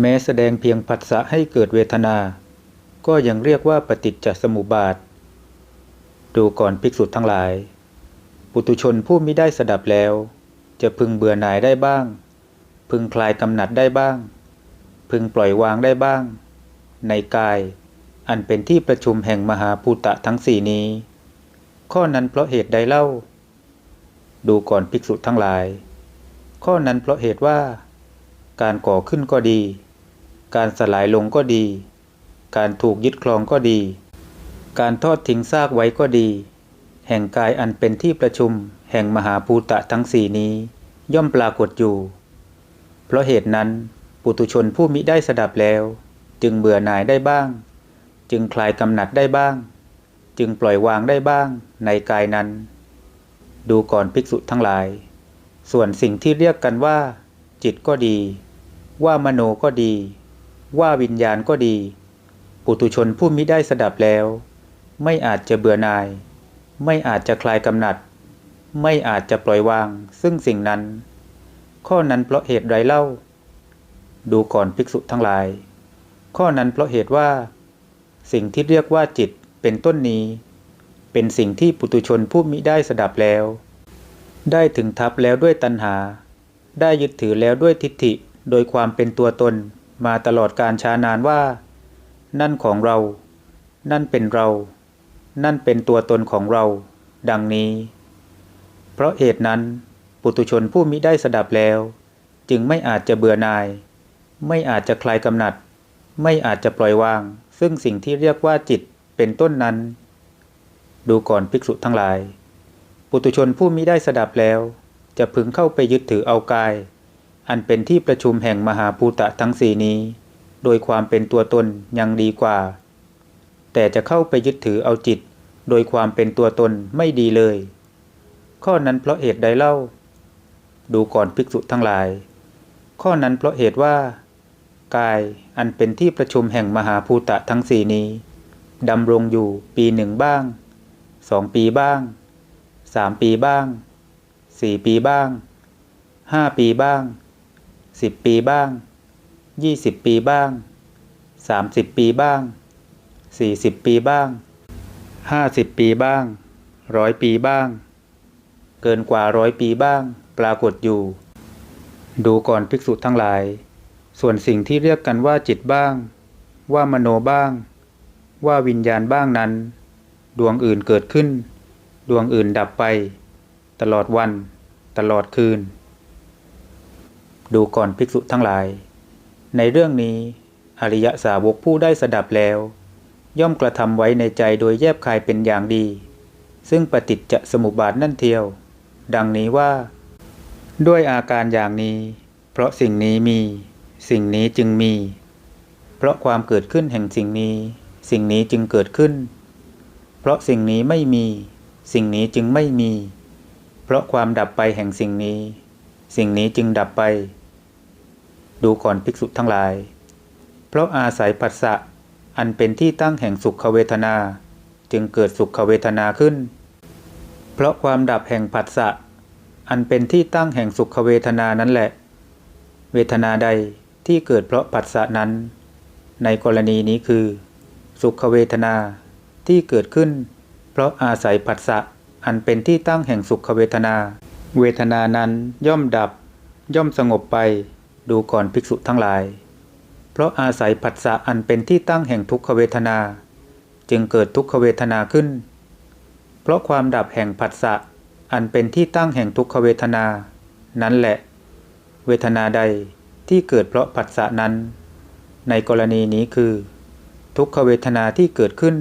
แม้แสดงเพียงผัสสะให้เกิดเวทนา ก็ยังเรียกว่าปฏิจจสมุปบาท ดูก่อนภิกษุทั้งหลาย ปุตุชนผู้มิได้สดับแล้ว จะพึงเบื่อหน่ายได้บ้าง พึงคลายกำหนัดได้บ้าง พึงปล่อยวางได้บ้าง ในกาย อันเป็นที่ประชุมแห่งมหาภูตะทั้งสี่นี้ ข้อนั้นเพราะเหตุใดเล่า ดูก่อนภิกษุทั้งหลาย ข้อนั้นเพราะเหตุว่า การก่อขึ้นก็ดี การสลายลงก็ดี การถูกยึดครองก็ดี การทอดทิ้งซากไว้ก็ดี แห่งกายอันเป็นที่ประชุม แห่งมหาภูตะทั้งสี่นี้ ย่อมปรากฏอยู่ เพราะเหตุนั้นปุตุชนผู้มิได้สดับแล้ว จึงเบื่อหน่ายได้บ้าง จึงคลายกำหนัดได้บ้าง จึงปล่อยวางได้บ้างในกายนั้น ดูก่อนภิกษุทั้งหลาย ส่วนสิ่งที่เรียกกันว่า จิตก็ดี ว่ามโนก็ดี ว่าวิญญาณก็ดี ปุตุชนผู้มิได้สดับแล้ว ไม่อาจจะเบื่อนาย ไม่อาจจะคลายกำหนัด ไม่อาจจะปล่อยวาง ซึ่งสิ่งนั้น ข้อนั้นเพราะเหตุไรเล่า ดูก่อนภิกษุทั้งหลาย ข้อนั้นเพราะเหตุว่า สิ่งที่เรียกว่าจิตเป็นต้นนี้ เป็นสิ่งที่ปุตุชนผู้มิได้สดับแล้ว ได้ถึงทับแล้วด้วยตัณหา ได้ยึดถือแล้วด้วยทิฏฐิ โดยความเป็นตัวตนมาตลอดการช้านานว่า นั่นของเรา นั่นเป็นเรา นั่นเป็นตัวตนของเรา ดังนี้ เพราะเหตุนั้น ปุตุชนผู้มิได้สดับแล้ว จึงไม่อาจจะเบื่อนาย ไม่อาจจะคลายกำหนัด ไม่อาจจะปล่อยวาง ซึ่งสิ่งที่เรียกว่าจิตเป็นต้นนั้น ดูก่อนภิกษุทั้งหลาย ปุตุชนผู้มิได้สดับแล้ว จะพึงเข้าไปยึดถือเอากาย อันเป็นที่ประชุมแห่งมหาภูตะทั้งสี่นี้ โดยความเป็นตัวตนยังดีกว่า แต่จะเข้าไปยึดถือเอาจิต โดยความเป็นตัวตนไม่ดีเลย ข้อนั้นเพราะเหตุใดเล่า ดูก่อนภิกษุทั้งหลาย ข้อนั้นเพราะเหตุว่า กายอันเป็นที่ประชุมแห่งมหาภูตะทั้งสี่นี้ดำรงอยู่ปีหนึ่งบ้างสองปีบ้างสามปีบ้างสี่ปีบ้างห้าปีบ้าง สิบปีบ้างยี่สิบปีบ้างสามสิบปีบ้างสี่สิบปีบ้างห้าสิบปีบ้างร้อยปีบ้าง เกินกว่าร้อยปีบ้าง ปรากฏอยู่ ดูก่อนภิกษุทั้งหลาย ส่วนสิ่งที่เรียกกันว่าจิตบ้าง ว่ามโนบ้าง ว่าวิญญาณบ้างนั้น ดวงอื่นเกิดขึ้น ดวงอื่นดับไป ตลอดวัน ตลอดคืน ดูก่อนภิกษุทั้งหลาย ในเรื่องนี้ อริยสาวกผู้ได้สดับแล้ว ย่อมกระทำไว้ในใจโดยแยบคายเป็นอย่างดี ซึ่งปฏิจจสมุปบาทนั่นเทียว ดังนี้ว่า ด้วยอาการอย่างนี้ เพราะสิ่งนี้มี สิ่งนี้จึงมี เพราะความเกิดขึ้นแห่งสิ่งนี้ สิ่งนี้จึงเกิดขึ้น เพราะสิ่งนี้ไม่มี สิ่งนี้จึงไม่มี เพราะความดับไปแห่งสิ่งนี้ สิ่งนี้จึงดับไป ดูก่อนภิกษุทั้งหลาย เพราะอาศัยปัสสะอันเป็นที่ตั้งแห่งสุขเวทนา จึงเกิดสุขเวทนาขึ้น เพราะความดับแห่งผัสสะอันเป็นที่ตั้งแห่งสุขเวทนานั้นแหละ เวทนาใดที่เกิดเพราะผัสสะนั้น ในกรณีนี้คือ สุขเวทนาที่เกิดขึ้น เพราะอาศัยผัสสะอันเป็นที่ตั้งแห่งสุขเวทนา เวทนานั้นย่อมดับ ย่อมสงบไป ดูก่อนภิกษุทั้งหลาย เพราะอาศัยผัสสะอันเป็นที่ตั้งแห่งทุกขเวทนา จึงเกิดทุกขเวทนาขึ้น เพราะความดับแห่งผัสสะอันเป็นที่ตั้งแห่งทุกขเวทนา นั้นแหละ เวทนาใดที่เกิดเพราะผัสสะนั้น ในกรณีนี้คือ ทุกขเวทนาที่เกิดขึ้น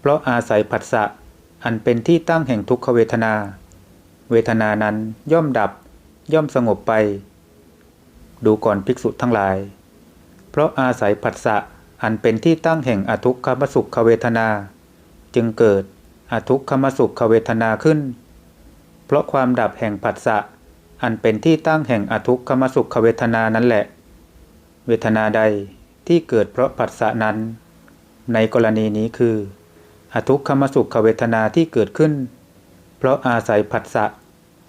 เพราะอาศัยผัสสะอันเป็นที่ตั้งแห่งทุกขเวทนา เวทนานั้นย่อมดับย่อมสงบไป ดูก่อนภิกษุทั้งหลาย เพราะอาศัยผัสสะอันเป็นที่ตั้งแห่งอทุกขมสุขเวทนา จึงเกิดอทุกขมสุขเวทนาขึ้น เพราะความดับแห่งผัสสะอันเป็นที่ตั้งแห่งอทุกขมสุขเวทนานั้นแหละ เวทนาใดที่เกิดเพราะผัสสะนั้น ในกรณีนี้คือ อทุกขมสุขเวทนาที่เกิดขึ้น เพราะอาศัยผัสสะ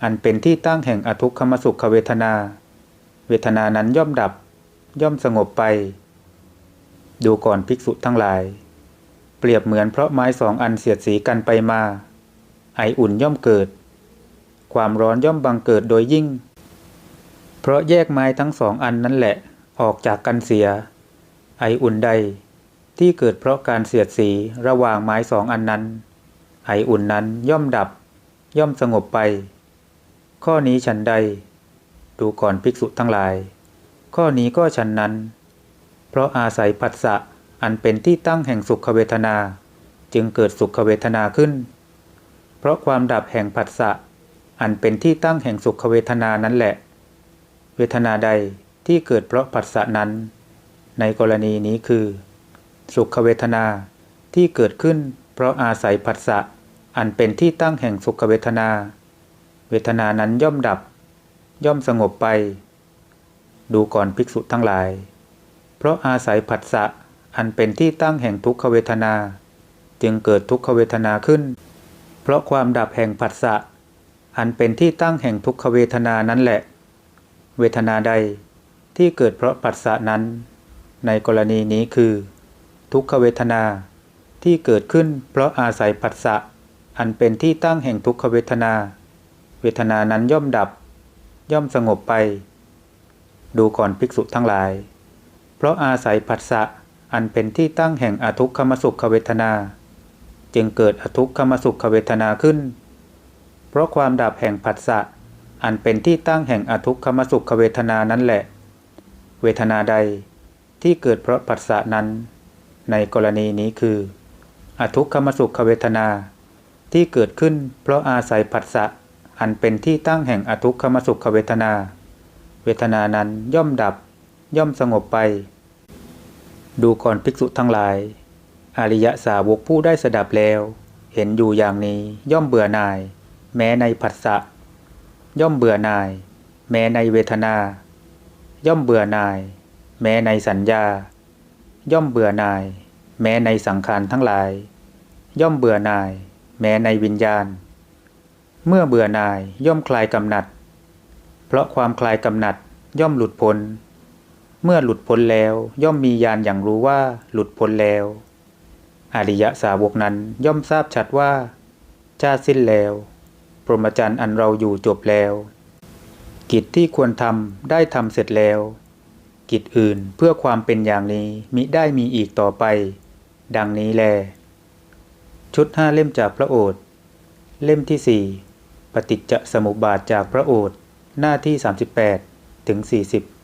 อันเป็นที่ตั้งแห่งอทุกขมสุขเวทนา เวทนานั้นย่อมดับ ย่อมสงบไป ดูก่อนภิกษุทั้งหลาย เปรียบเหมือนเพราะไม้สองอันเสียดสีกันไปมา ไออุ่นย่อมเกิด ความร้อนย่อมบังเกิดโดยยิ่ง เพราะแยกไม้ทั้งสองอันนั้นแหละออกจากกันเสีย ไออุ่นใด ที่เกิดเพราะการเสียดสีระหว่างไม้สองอันนั้น ไออุ่นนั้นย่อมดับ ย่อมสงบไป ข้อนี้ฉันใด ดูก่อนภิกษุทั้งหลาย ข้อนี้ก็ฉันนั้น เพราะอาศัยผัสสะอันเป็นที่ตั้งแห่งสุขเวทนา จึงเกิดสุขเวทนาขึ้น เพราะความดับแห่งผัสสะอันเป็นที่ตั้งแห่งสุขเวทนานั้นแหละ เวทนาใดที่เกิดเพราะผัสสะนั้น ในกรณีนี้คือ สุขเวทนาที่เกิดขึ้น เพราะอาศัยผัสสะอันเป็นที่ตั้งแห่งสุขเวทนา เวทนานั้นย่อมดับ ย่อมสงบไป ดูก่อนภิกษุทั้งหลาย เพราะอาศัยผัสสะอันเป็นที่ตั้งแห่งทุกขเวทนา จึงเกิดทุกขเวทนาขึ้น เพราะความดับแห่งผัสสะอันเป็นที่ตั้งแห่งทุกขเวทนานั้นแหละ เวทนาใดที่เกิดเพราะผัสสะนั้น ในกรณีนี้คือ ทุกขเวทนาที่เกิดขึ้นเพราะอาศัยผัสสะอันเป็นที่ตั้งแห่งทุกขเวทนา เวทนานั้นย่อมดับ ย่อมสงบไป ดูก่อนภิกษุทั้งหลาย เพราะอาศัยผัสสะอันเป็นที่ตั้งแห่งอทุกขมสุขเวทนา จึงเกิดอทุกขมสุขเวทนาขึ้น เพราะความดับแห่งผัสสะอันเป็นที่ตั้งแห่งอทุกขมสุขเวทนานั้นแหละ เวทนาใดที่เกิดเพราะผัสสะนั้น ในกรณีนี้คือ อทุกขมสุขเวทนาที่เกิดขึ้นเพราะอาศัยผัสสะ อันเป็นที่ตั้งแห่งอทุกขมสุขเวทนา เวทนานั้นย่อมดับ ย่อมสงบไป ดูก่อนภิกษุทั้งหลาย อริยสาวกผู้ได้สดับแล้ว เห็นอยู่อย่างนี้ย่อมเบื่อหน่าย แม้ในผัสสะย่อมเบื่อหน่าย แม้ในเวทนา ย่อมเบื่อหน่าย แม้ในสัญญา ย่อมเบื่อหน่าย แม้ในสังขารทั้งหลาย ย่อมเบื่อหน่าย แม้ในวิญญาณ เมื่อเบื่อหน่ายย่อมคลายกำหนัด เพราะความคลายกำหนัดย่อมหลุดพ้น เมื่อหลุดพ้นแล้วย่อมมีญาณอย่างรู้ว่าหลุดพ้นแล้ว อริยสาวกนั้นย่อมทราบชัดว่าชาติสิ้นแล้วพรหมจรรย์อันเราอยู่จบแล้ว กิจที่ควรทำได้ทำเสร็จแล้ว กิจอื่นเพื่อความเป็นอย่างนี้มิได้มีอีกต่อไป ดังนี้แล ชุดห้าเล่มจากพระโอษฐ์เล่มที่สี่ ปฏิจจสมุปบาทจากพระโอษฐ์หน้าที่ 38 ถึง 40